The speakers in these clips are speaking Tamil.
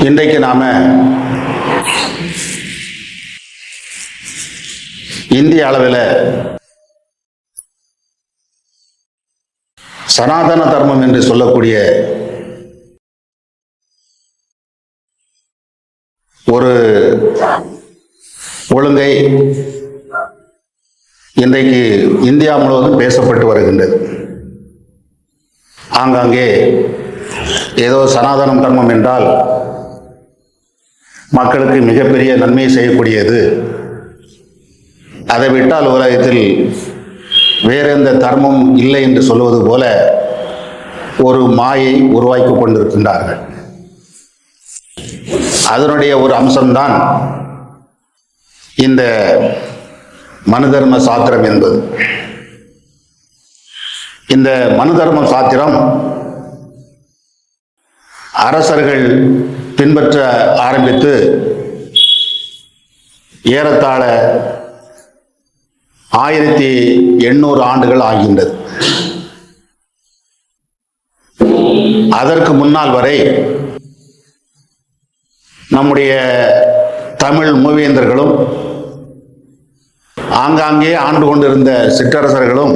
இன்றைக்கு நாம இந்திய அளவில் சனாதன தர்மம் என்று சொல்லக்கூடிய ஒரு ஒழுங்கை இன்றைக்கு இந்தியா முழுவதும் பேசப்பட்டு வருகின்றது. ஆங்காங்கே ஏதோ சனாதனம் தர்மம் என்றால் மக்களுக்கு மிகப்பெரிய நன்மையை செய்யக்கூடியது. அதை விட்டால் உலகத்தில் வேற எந்த தர்மம் இல்லை என்று சொல்வது போல ஒரு மாயை உருவாக்கி கொண்டிருக்கின்றார்கள். அதனுடைய ஒரு அம்சம்தான் இந்த மனுதர்ம சாத்திரம் என்பது. இந்த மனுதர்ம சாத்திரம் அரசர்கள் பின்பற்ற ஆரம்பித்து ஏறத்தாழ ஆயிரத்தி எண்ணூறு ஆண்டுகள் ஆகின்றது. அதற்கு முன்னால் வரை நம்முடைய தமிழ் மூவேந்தர்களும் ஆங்காங்கே ஆண்டு கொண்டிருந்த சிற்றரசர்களும்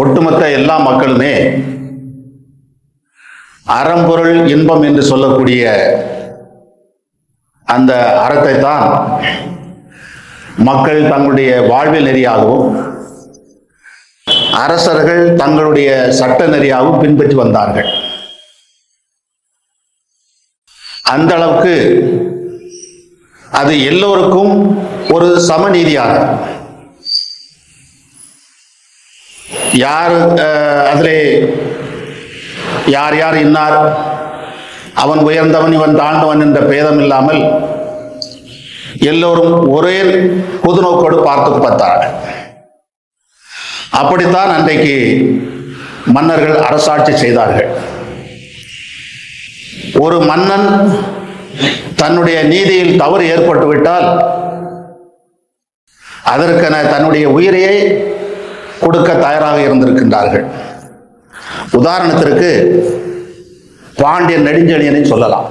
ஒட்டுமொத்த எல்லா மக்களுமே அறம்பொருள் இன்பம் என்று சொல்லக்கூடிய அந்த அறத்தை தான் மக்கள் தங்களுடைய வாழ்வில் நெறியாகவும் அரசர்கள் தங்களுடைய சட்ட நெறியாகவும் பின்பற்றி வந்தார்கள். அந்த அளவுக்கு அது எல்லோருக்கும் ஒரு சமநீதியாக. யார் அஹ், அதிலே யார் யார் இன்னார்? அவன் உயர்ந்தவன் இவன் தாழ்ந்தவன் என்ற பேதம் இல்லாமல் எல்லோரும் ஒரே பொதுநோக்கோடு பார்த்து பார்த்தார்கள். அப்படித்தான் அன்றைக்கு மன்னர்கள் அரசாட்சி செய்தார்கள். ஒரு மன்னன் தன்னுடைய நீதியில் தவறு ஏற்பட்டுவிட்டால் அதற்கென தன்னுடைய உயிரையே கொடுக்க தயாராக இருந்திருக்கின்றார்கள். உதாரணத்திற்கு பாண்டிய நெடுஞ்செழியனை சொல்லலாம்.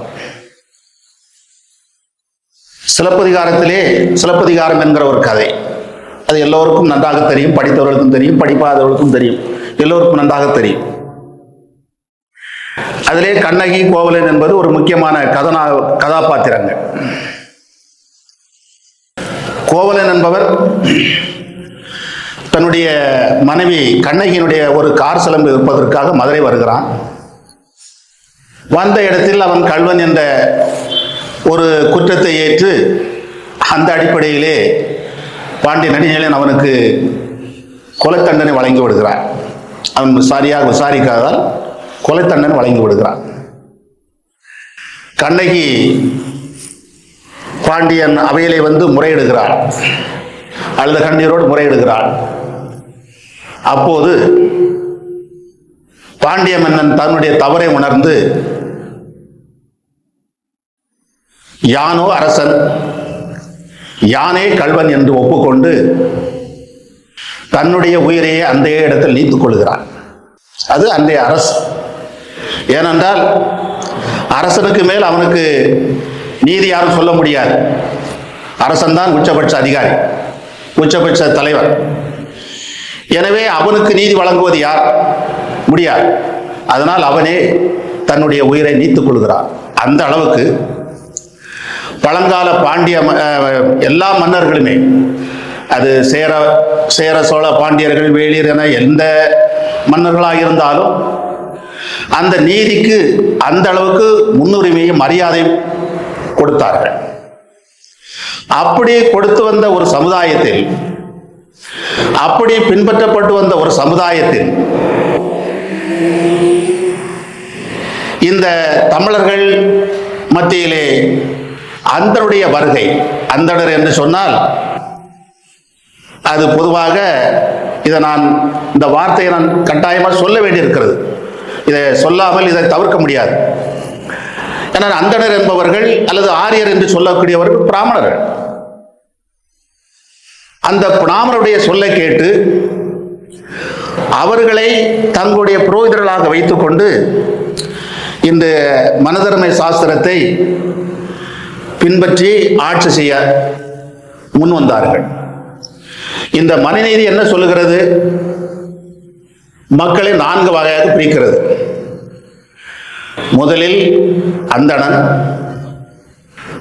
சிலப்பதிகாரத்திலே சிலப்பதிகாரம் என்கிற ஒரு கதை. அது எல்லோருக்கும் நன்றாக தெரியும் படித்தவர்களுக்கும் தெரியும் படிப்பாதவர்களுக்கும் தெரியும். எல்லோருக்கும் நன்றாக தெரியும். அதிலே கண்ணகி கோவலன் என்பது ஒரு முக்கியமான கதனா கதாபாத்திரங்கள். கோவலன் என்பவர் தன்னுடைய மனைவி கண்ணகியினுடைய ஒரு கார் சிலம்பு இருப்பதற்காக மதுரை வருகிறான். வந்த இடத்தில் அவன் கல்வன் என்ற ஒரு குற்றத்தை ஏற்று அந்த அடிப்படையிலே பாண்டிய நடிகன் அவனுக்கு கொலை தண்டனை வழங்கி விடுகிறான். அவன் சரியாக விசாரிக்காதால் கொலை தண்டனை வழங்கி விடுகிறான். கண்ணகி பாண்டியன் அவையிலே வந்து முறையிடுகிறாள். அழுத கண்ணீரோடு முறையிடுகிறாள். அப்போது பாண்டிய மன்னன் தன்னுடைய தவறை உணர்ந்து யானோ அரசன் யானே கல்வன் என்று ஒப்புக்கொண்டு தன்னுடைய உயிரையே அந்த இடத்தில் நீத்துக் கொள்கிறான். அது அன்றைய அரசு. ஏனென்றால் அரசனுக்கு மேல் அவனுக்கு நீதி யாரும் சொல்ல முடியாது. அரசன்தான் உச்சபட்ச அதிகாரி உச்சபட்ச தலைவர். எனவே அவனுக்கு நீதி வழங்குவது யார்? முடியாது. அதனால் அவனே தன்னுடைய உயிரை நீத்துக் கொள்கிறான். அந்த அளவுக்கு பழங்கால பாண்டிய ம- எல்லா மன்னர்களுமே அது சேர சேர சோழ பாண்டியர்கள் வேளிர் என எந்த மன்னர்களாக இருந்தாலும் அந்த நீதிக்கு அந்த அளவுக்கு முன்னுரிமையும் மரியாதையும் கொடுத்தார்கள். அப்படி கொடுத்து வந்த ஒரு சமுதாயத்தில் அப்படி பின்பற்றப்பட்டு வந்த ஒரு சமுதாயத்தில் இந்த தமிழர்கள் மத்தியிலே அந்தருடைய வருகை அந்தனர் என்று சொன்னால் அது பொதுவாக இதை நான் இந்த வார்த்தையை நான் கட்டாயமாக சொல்ல வேண்டியிருக்கிறது. இதை சொல்லாமல் இதை தவிர்க்க முடியாது. ஏன்னா அந்தணர் என்பவர்கள் அல்லது ஆரியர் என்று சொல்லக்கூடியவர்கள் பிராமணர்கள். அந்த பிராமணருடைய சொல்லை கேட்டு அவர்களை தங்களுடைய புரோகிதர்களாக வைத்துக்கொண்டு இந்த மனதர்மை சாஸ்திரத்தை பின்பற்றி ஆட்சி செய்ய முன் வந்தார்கள். இந்த மனநீதி என்ன சொல்லுகிறது? மக்களை நான்கு வகையாக பிரிக்கிறது. முதலில் அந்தணன்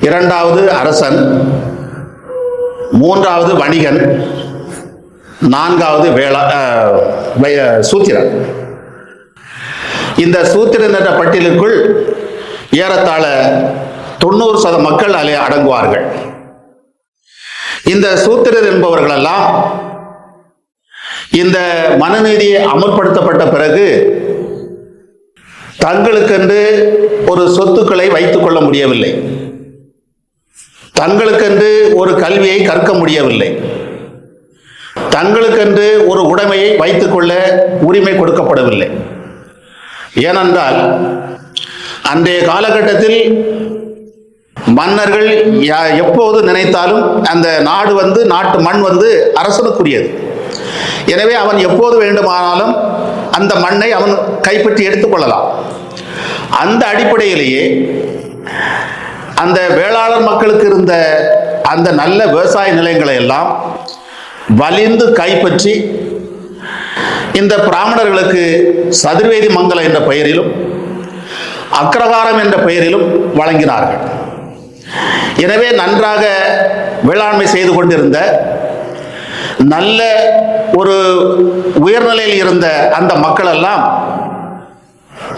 இரண்டாவது அரசன் மூன்றாவது வணிகன் நான்காவது வேளா வை- சூத்திரன். இந்த சூத்திரன் என்ற பட்டியலுக்குள் ஏறத்தாழ தொண்ணூறு சத மக்கள் அதில் அடங்குவார்கள். இந்த சூத்திரர் என்பவர்களெல்லாம் இந்த மனநீதி அமல்படுத்தப்பட்ட பிறகு தங்களுக்கென்று ஒரு சொத்துக்களை வைத்துக் கொள்ள முடியவில்லை. தங்களுக்கென்று ஒரு கல்வியை கற்க முடியவில்லை. தங்களுக்கென்று ஒரு உடைமையை வைத்துக்கொள்ள உரிமை கொடுக்கப்படவில்லை. ஏனென்றால் அன்றைய காலகட்டத்தில் மன்னர்கள் யா- எப்போது நினைத்தாலும் அந்த நாடு வந்து நாட்டு மண் வந்து அரசனுக்குரியது. எனவே அவன் எப்போது வேண்டுமானாலும் அந்த மண்ணை அவன் கைப்பற்றி எடுத்துக்கொள்ளலாம் அந்த அடிப்படையிலேயே அந்த வேளாளர் மக்களுக்கு இருந்த அந்த நல்ல விவசாய நிலையங்களை எல்லாம் வலிந்து கைப்பற்றி இந்த பிராமணர்களுக்கு சதுர்வேதி மங்கலம் என்ற பெயரிலும் அக்ரகாரம் என்ற பெயரிலும் வழங்கினார்கள். எனவே நன்றாக வேளாண்மை செய்து கொண்டிருந்த நல்ல ஒரு உயர்நிலையில் இருந்த அந்த மக்கள் எல்லாம்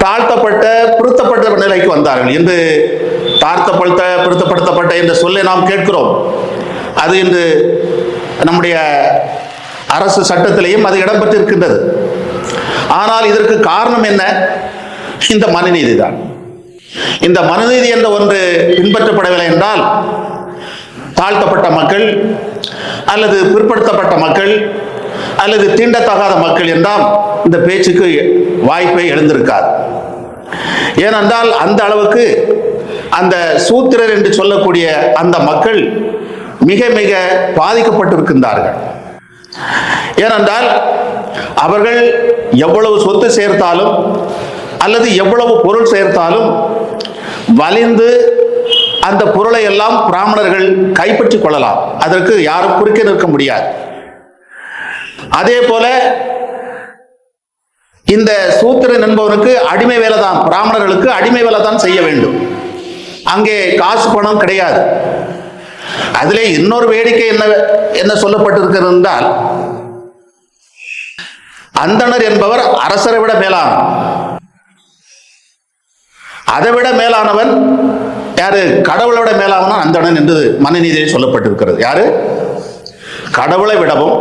தாழ்த்தப்பட்ட பிறுத்தப்பட்ட நிலைக்கு வந்தார்கள். இன்று தாழ்த்தப்படுத்த பிறுத்தப்படுத்தப்பட்ட என்ற சொல்லை நாம் கேட்கிறோம். அது இன்று நம்முடைய அரசு சட்டத்திலேயும் அது இடம்பெற்றிருக்கின்றது. ஆனால் இதற்கு காரணம் என்ன? இந்த மனுநீதி தான். இந்த மனுநீதி என்ற ஒன்று பின்பற்றப்படவில்லை என்றால் தாழ்த்தப்பட்ட மக்கள் அல்லது பிற்படுத்தப்பட்ட மக்கள் அல்லது தீண்டத்தகாத மக்கள் என்றால் இந்த பேச்சுக்கு வாய்ப்பே எழுந்திருக்காது. ஏனென்றால் அந்த அளவுக்கு அந்த சூத்திரர் என்று சொல்லக்கூடிய அந்த மக்கள் மிக மிக பாதிக்கப்பட்டிருக்கின்றார்கள். ஏனென்றால் அவர்கள் எவ்வளவு சொத்து சேர்த்தாலும் அல்லது எவ்வளவு பொருள் சேர்த்தாலும் வலிந்து அந்த பொருளை எல்லாம் பிராமணர்கள் கைப்பற்றிக் கொள்ளலாம். அதற்கு யாரும் குறுக்கே நிற்க முடியாது. அதே போல இந்த சூத்திரன் என்பவனுக்கு அடிமை வேலை தான் பிராமணர்களுக்கு அடிமை வேலை தான் செய்ய வேண்டும். அங்கே காசு பணம் கிடையாது. அதிலே இன்னொரு வேடிக்கை என்ன என்ன சொல்லப்பட்டிருக்கிறது என்றால் அந்தணர் என்பவர் அரசரை விட மேலான. அதை விட மேலானவன் யாரு? கடவுளை விட மேலானவன் அந்தணன் என்று மனநீதியை சொல்லப்பட்டிருக்கிறது. யாரு? கடவுளை விடவும்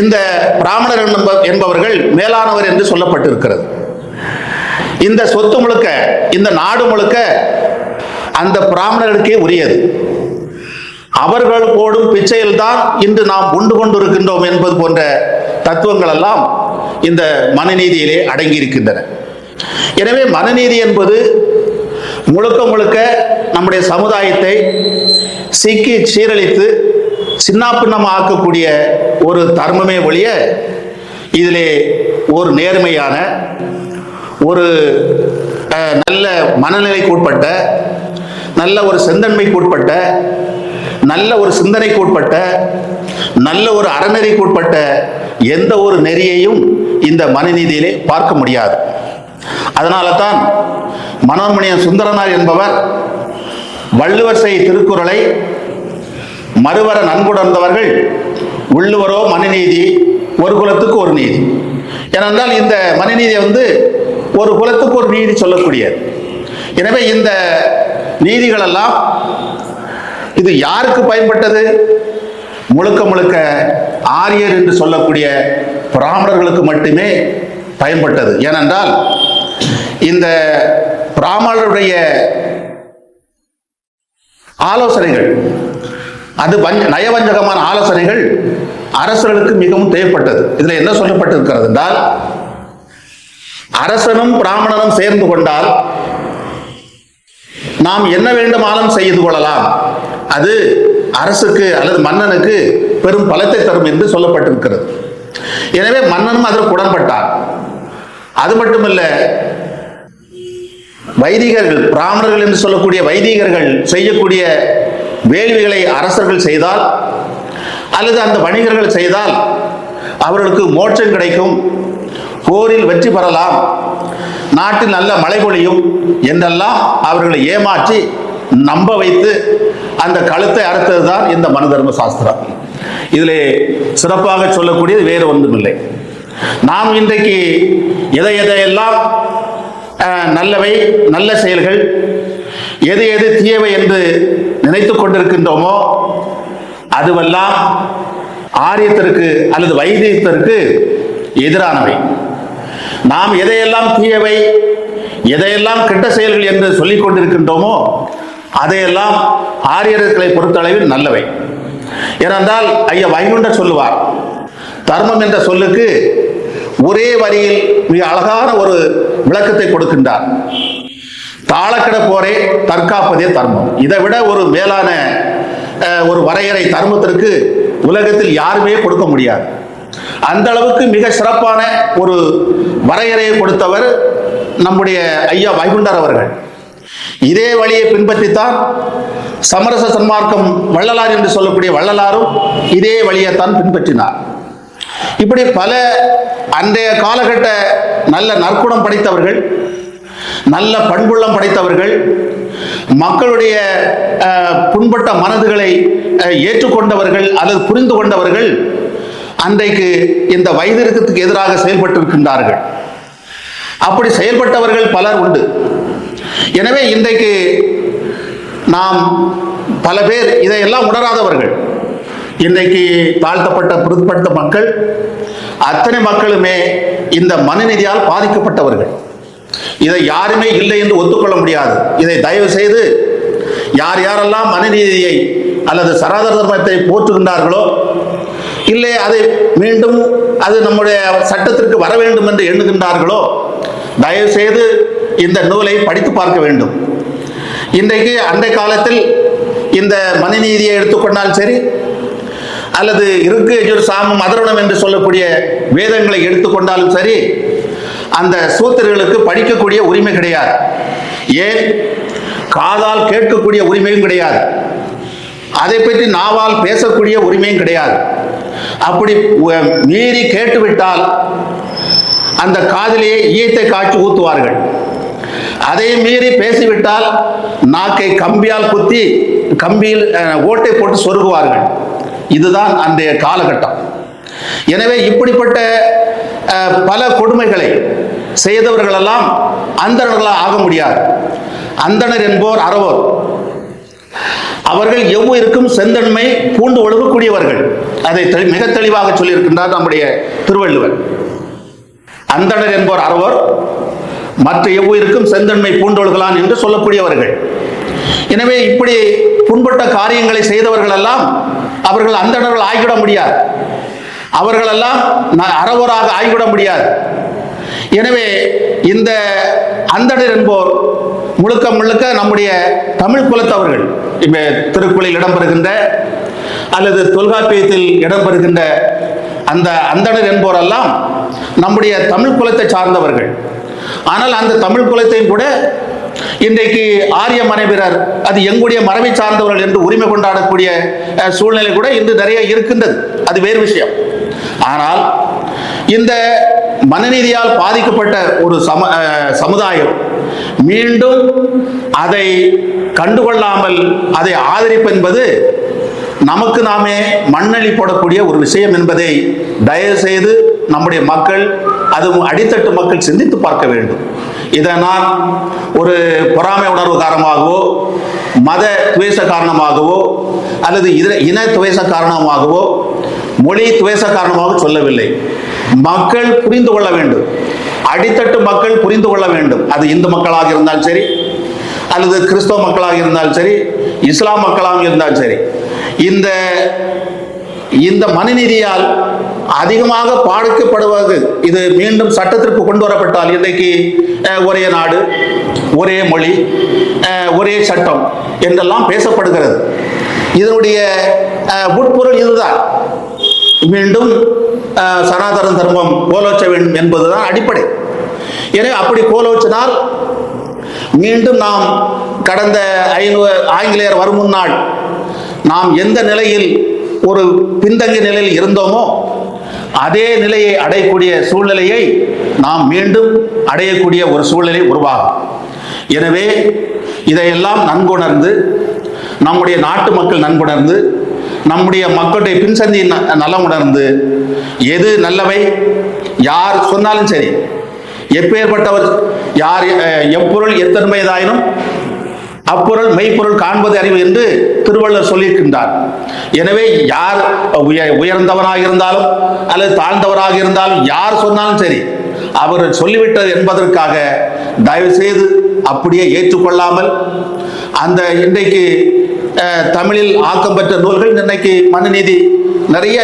இந்த பிராமணர் என்பவர்கள் மேலானவர் என்று சொல்லப்பட்டிருக்கிறது. இந்த சொத்து முழுக்க இந்த நாடு முழுக்க அந்த பிராமணர்களுக்கே உரியது. அவர்கள் போடும் பிச்சையில் தான் இன்று நாம் உண்டு கொண்டிருக்கின்றோம் என்பது போன்ற தத்துவங்கள் எல்லாம் இந்த மனநீதியிலே அடங்கி இருக்கின்றன எனவே மனநீதி என்பது முழுக்க முழுக்க நம்முடைய சமுதாயத்தை சிக்கி சீரழித்து சின்னாபின்னமாக ஆக்கக்கூடிய ஒரு தர்மமே ஒழிய இதிலே ஒரு நேர்மையான ஒரு நல்ல மனநிலைக்கு உட்பட்ட நல்ல ஒரு செந்தன்மைக்கு உட்பட்ட நல்ல ஒரு சிந்தனைக்கு உட்பட்ட நல்ல ஒரு அறநெறிக்கு உட்பட்ட எந்த ஒரு நெறியையும் இந்த மனநீதியிலே பார்க்க முடியாது. அதனால தான் மனோன்மணியன் சுந்தரனார் என்பவர் வள்ளுவர் செய் திருக்குறளை மறுவர நன்குணர்ந்தவர்கள் உள்ளுவரோ மனநீதி ஒரு குலத்துக்கு ஒரு நீதி. ஏனென்றால் இந்த மனநீதியை வந்து ஒரு குலத்துக்கு ஒரு நீதி சொல்லக்கூடியது. எனவே இந்த நீதிகளெல்லாம் இது யாருக்கு பயன்பட்டது? முழுக்க முழுக்க ஆரியர் என்று சொல்லக்கூடிய பிராமணர்களுக்கு மட்டுமே பயன்பட்டது. ஏனென்றால் இந்த பிராமணருடைய ஆலோசனைகள் அது வஞ்ச நயவஞ்சகமான ஆலோசனைகள் அரசர்களுக்கு மிகவும் தேவைப்பட்டது. இதில் என்ன சொல்லப்பட்டிருக்கிறது என்றால் அரசனும் பிராமணனும் சேர்ந்து கொண்டால் நாம் என்ன வேண்டுமானாலும் செய்து கொள்ளலாம்? அது அரசுக்கு அல்லது மன்னனுக்கு பெரும் பலத்தை தரும் என்று சொல்லப்பட்டிருக்கிறது. எனவே மன்னனும் அதற்கு உடன்பட்டார் அது மட்டுமல்ல வைதிகர்கள் பிராமணர்கள் என்று சொல்லக்கூடிய வைதிகர்கள் செய்யக்கூடிய வேள்விகளை அரசர்கள் செய்தால் அல்லது அந்த வணிகர்கள் செய்தால் அவர்களுக்கு மோட்சம் கிடைக்கும். போரில் வெற்றி பெறலாம். நாட்டில் நல்ல மழை பொழியும் என்றெல்லாம் அவர்களை ஏமாற்றி நம்ப வைத்து அந்த கழுத்தை அறுத்தது தான் இந்த மனதர்ம சாஸ்திரம். இதிலே சிறப்பாக சொல்லக்கூடியது வேறு ஒன்றுமில்லை. நாம் இன்றைக்கு எதை எதையெல்லாம் நல்லவை நல்ல செயல்கள் எது எது தீயவை என்று நினைத்து கொண்டிருக்கின்றோமோ அதுவெல்லாம் ஆரியத்திற்கு அல்லது வைத்தியத்திற்கு எதிரானவை. நாம் எதையெல்லாம் தீயவை எதையெல்லாம் கெட்ட செயல்கள் என்று சொல்லிக் கொண்டிருக்கின்றோமோ அதையெல்லாம் ஆரியர்களை பொறுத்தளவில் நல்லவை. ஏனென்றால் ஐயா வைகுண்டர் சொல்லுவார் தர்மம் என்ற சொல்லுக்கு ஒரே வரியில் மிக அழகான ஒரு விளக்கத்தை கொடுக்கின்றார். தாளக்கிட போரே தற்காப்பதே தர்மம். இதை விட ஒரு மேலான ஒரு வரையறை தர்மத்திற்கு உலகத்தில் யாருமே கொடுக்க முடியாது. அந்த அளவுக்கு மிக சிறப்பான ஒரு வரையறையை கொடுத்தவர் நம்முடைய ஐயா வைகுண்டர் அவர்கள். இதே வழியை பின்பற்றித்தான் சமரச சன்மார்க்கம் வள்ளலார் என்று சொல்லக்கூடிய வள்ளலாரும் இதே வழியைத்தான் பின்பற்றினார். இப்படி பல அன்றைய காலகட்ட நல்ல நற்குணம் படைத்தவர்கள் நல்ல பண்புள்ளம் படைத்தவர்கள் மக்களுடைய புண்பட்ட மனதுகளை ஏற்றுக்கொண்டவர்கள் அல்லது புரிந்து கொண்டவர்கள் அன்றைக்கு இந்த வைத்திருக்கத்துக்கு எதிராக செயல்பட்டிருக்கின்றார்கள். அப்படி செயல்பட்டவர்கள் பலர் உண்டு. எனவே இன்றைக்கு நாம் பல பேர் இதையெல்லாம் உணராதவர்கள். இன்றைக்கு தாழ்த்தப்பட்ட பிற்படுத்த மக்கள் அத்தனை மக்களுமே இந்த மனநிதியால் பாதிக்கப்பட்டவர்கள். இதை யாருமே இல்லை என்று ஒத்துக்கொள்ள முடியாது. இதை தயவு செய்து யார் யாரெல்லாம் மனநீதியை அல்லது சராதர தர்மத்தை போற்றுகின்றார்களோ இல்லை அதை மீண்டும் அது நம்முடைய சட்டத்திற்கு வர வேண்டும் என்று எண்ணுகின்றார்களோ தயவு செய்து இந்த நூலை படித்து பார்க்க வேண்டும். இன்றைக்கு அந்த காலத்தில் இந்த மனுநீதியை எடுத்துக்கொண்டால் சரி அல்லது இருக்கு எஜுர் சாமம் அதருணம் என்று சொல்லக்கூடிய வேதங்களை எடுத்துக்கொண்டாலும் சரி அந்த சூத்திரர்களுக்கு படிக்கக்கூடிய உரிமை கிடையாது. ஏன்? காதால் கேட்கக்கூடிய உரிமையும் கிடையாது. அதை பற்றி நாவால் பேசக்கூடிய உரிமையும் கிடையாது. அப்படி மீறி கேட்டுவிட்டால் அந்த காதிலேயே ஈயத்தை காய்ச்சி ஊத்துவார்கள். அதை மீறி பேசிவிட்டால் நாக்கை கம்பியால் குத்தி கம்பியில் ஓட்டை போட்டு சொருகுவார்கள். இதுதான் அன்றைய காலகட்டம். எனவே இப்படிப்பட்ட அஹ், பல கொடுமைகளை செய்தவர்களெல்லாம் அந்தணர்களாக ஆக முடியாது. அந்தணர் என்போர் அறவோர். அவர்கள் எவ்விருக்கும் செந்தன்மை பூண்டு ஒழுகக்கூடியவர்கள். அதை தெளி- மிக தெளிவாக சொல்லியிருக்கின்றார் நம்முடைய திருவள்ளுவர். அந்தனர் என்போர் அறவர் மற்ற எவ்வுயிருக்கும் செந்தன்மை பூண்டொழுகலான் என்று சொல்லக்கூடியவர்கள். எனவே இப்படி புண்பட்ட காரியங்களை செய்தவர்கள் எல்லாம் அவர்கள் அந்தணர்கள் ஆகிவிட முடியாது. அவர்களெல்லாம் ந- அறவராக ஆகிவிட முடியாது. எனவே இந்த அந்தனர் என்போர் முழுக்க முழுக்க நம்முடைய தமிழ் குலத்தவர்கள் இப்ப திருக்குளில் இடம்பெறுகின்ற அல்லது தொல்காப்பியத்தில் இடம்பெறுகின்ற அந்த அந்தணர் என்போரெல்லாம் நம்முடைய தமிழ் குலத்தை சார்ந்தவர்கள். ஆனால் அந்த தமிழ் குலத்தையும் கூட இன்றைக்கு ஆரிய மனைவிரர் அது எங்களுடைய மரபை சார்ந்தவர்கள் என்று உரிமை கொண்டாடக்கூடிய சூழ்நிலை கூட இன்று நிறைய இருக்கின்றது. அது வேறு விஷயம். ஆனால் இந்த மனநீதியால் பாதிக்கப்பட்ட ஒரு சம சமுதாயம் மீண்டும் அதை கண்டுகொள்ளாமல் அதை ஆதரிப்பு என்பது நமக்கு நாமே மண்ணளி போடக்கூடிய ஒரு விஷயம் என்பதை தயவு செய்து நம்முடைய மக்கள் அதுவும் அடித்தட்டு மக்கள் சிந்தித்து பார்க்க வேண்டும். இதை நான் ஒரு பொறாமை உணர்வு காரணமாகவோ மத துவேச காரணமாகவோ அல்லது இத இன துவேச காரணமாகவோ மொழி துவேச காரணமாக சொல்லவில்லை. மக்கள் புரிந்து கொள்ள வேண்டும். அடித்தட்டு மக்கள் புரிந்து கொள்ள வேண்டும். அது இந்து மக்களாக இருந்தாலும் சரி அல்லது கிறிஸ்தவ மக்களாக இருந்தாலும் சரி இஸ்லாம் மக்களாக இருந்தாலும் சரி. இந்த இந்த மனநீதியால் அதிகமாக பாதிக்கப்படுவது இது மீண்டும் சட்டத்திற்கு கொண்டு வரப்பட்டால் இன்றைக்கு ஒரே நாடு ஒரே மொழி ஒரே சட்டம் என்றெல்லாம் பேசப்படுகிறது. இதனுடைய உட்பொருள் இதுதான். மீண்டும் சனாதன தர்மம் கோலோச்ச வேண்டும் என்பதுதான் அடிப்படை. எனவே அப்படி கோலோச்சினால் மீண்டும் நாம் கடந்த ஐநூறு ஆங்கிலேயர் வரும் முன்னாள் நாம் எந்த நிலையில் ஒரு பின்தங்கிய நிலையில் இருந்தோமோ அதே நிலையை அடையக்கூடிய சூழ்நிலையை நாம் மீண்டும் அடையக்கூடிய ஒரு சூழ்நிலை உருவாகும். எனவே இதையெல்லாம் நன்குணர்ந்து நம்முடைய நாட்டு மக்கள் நன்குணர்ந்து நம்முடைய மக்களுடைய பின்சந்தி ந- நலம் உணர்ந்து எது நல்லவை? யார் சொன்னாலும் சரி. எப்பேற்பட்டவர் யார் எப்பொருள் எத்தன்மையதாயினும் அப்பொருள் மெய்ப்பொருள் காண்பது அறிவு என்று திருவள்ளுவர் சொல்லியிருக்கின்றார். எனவே யார் உயர்ந்தவனாக இருந்தாலும் அல்லது தாழ்ந்தவராக இருந்தாலும் யார் சொன்னாலும் சரி அவர் சொல்லிவிட்டது என்பதற்காக தயவு செய்து அப்படியே ஏற்றுக்கொள்ளாமல் அந்த இன்றைக்கு தமிழில் ஆக்கம் பெற்ற நூல்கள் இன்னைக்கு மனுநீதி நிறைய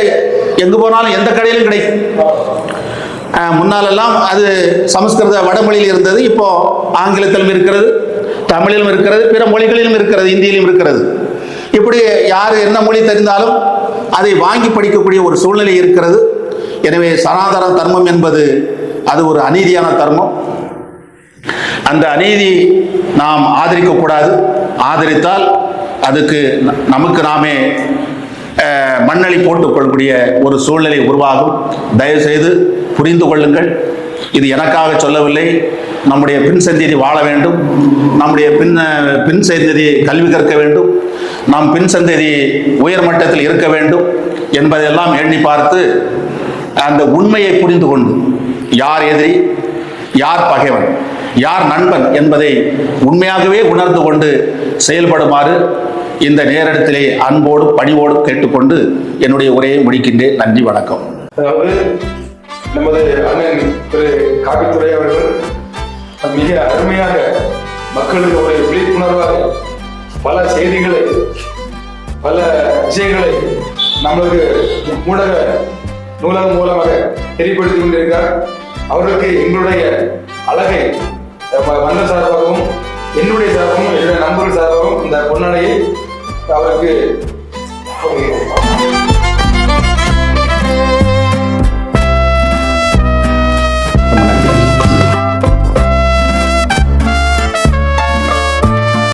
எங்கு போனாலும் எந்த கடையிலும் கிடைக்கும் முன்னாலெல்லாம் அது சமஸ்கிருத வடமொழியில் இருந்தது இப்போ ஆங்கிலத்திலும் இருக்கிறது தமிழிலும் இருக்கிறது பிற மொழிகளிலும் இருக்கிறது இந்தியிலும் இருக்கிறது. இப்படி யார் என்ன மொழி தெரிந்தாலும் அதை வாங்கி படிக்கக்கூடிய ஒரு சூழ்நிலை இருக்கிறது. எனவே சனாதன தர்மம் என்பது அது ஒரு அநீதியான தர்மம். அந்த அநீதி நாம் ஆதரிக்கக்கூடாது. ஆதரித்தால் அதுக்கு நமக்கு நாமே அஹ், மண்ணளி போட்டுக்கொள்ளக்கூடிய ஒரு சூழ்நிலை உருவாகும். தயவுசெய்து புரிந்து கொள்ளுங்கள். இது எனக்காக சொல்லவில்லை. நம்முடைய பின் சந்ததி வாழ வேண்டும். நம்முடைய பின் பின் சந்ததி கல்வி கற்க வேண்டும். நம் பின் சந்ததி உயர் மட்டத்தில் இருக்க வேண்டும் என்பதெல்லாம் எண்ணி பார்த்து அந்த உண்மையை புரிந்து கொண்டு யார் எதிரி யார் பகைவன்? யார் நண்பன் என்பதை உண்மையாகவே உணர்ந்து கொண்டு செயல்படுமாறு இந்த நேரத்திலே அன்போடும் பணிவோடும் கேட்டுக்கொண்டு என்னுடைய உரையை முடிக்கின்றேன். நன்றி வணக்கம். அதாவது நமது அண்ணன் திரு காவித்துறை அவர்கள் மிக அருமையாக மக்களுக்கு ஒரு விழிப்புணர்வாக பல செய்திகளை பல விஷயங்களை நம்மளுக்கு ஊடக நூலகம் மூலமாக தெரியப்படுத்தி கொண்டிருக்கிறார். அவர்களுக்கு எங்களுடைய அழகை மன்னர் சார்பாகவும் என்னுடைய சார்பாகவும் என்னுடைய நண்பர்கள் சார்பாகவும் இந்த பொன்னாடையை அவருக்கு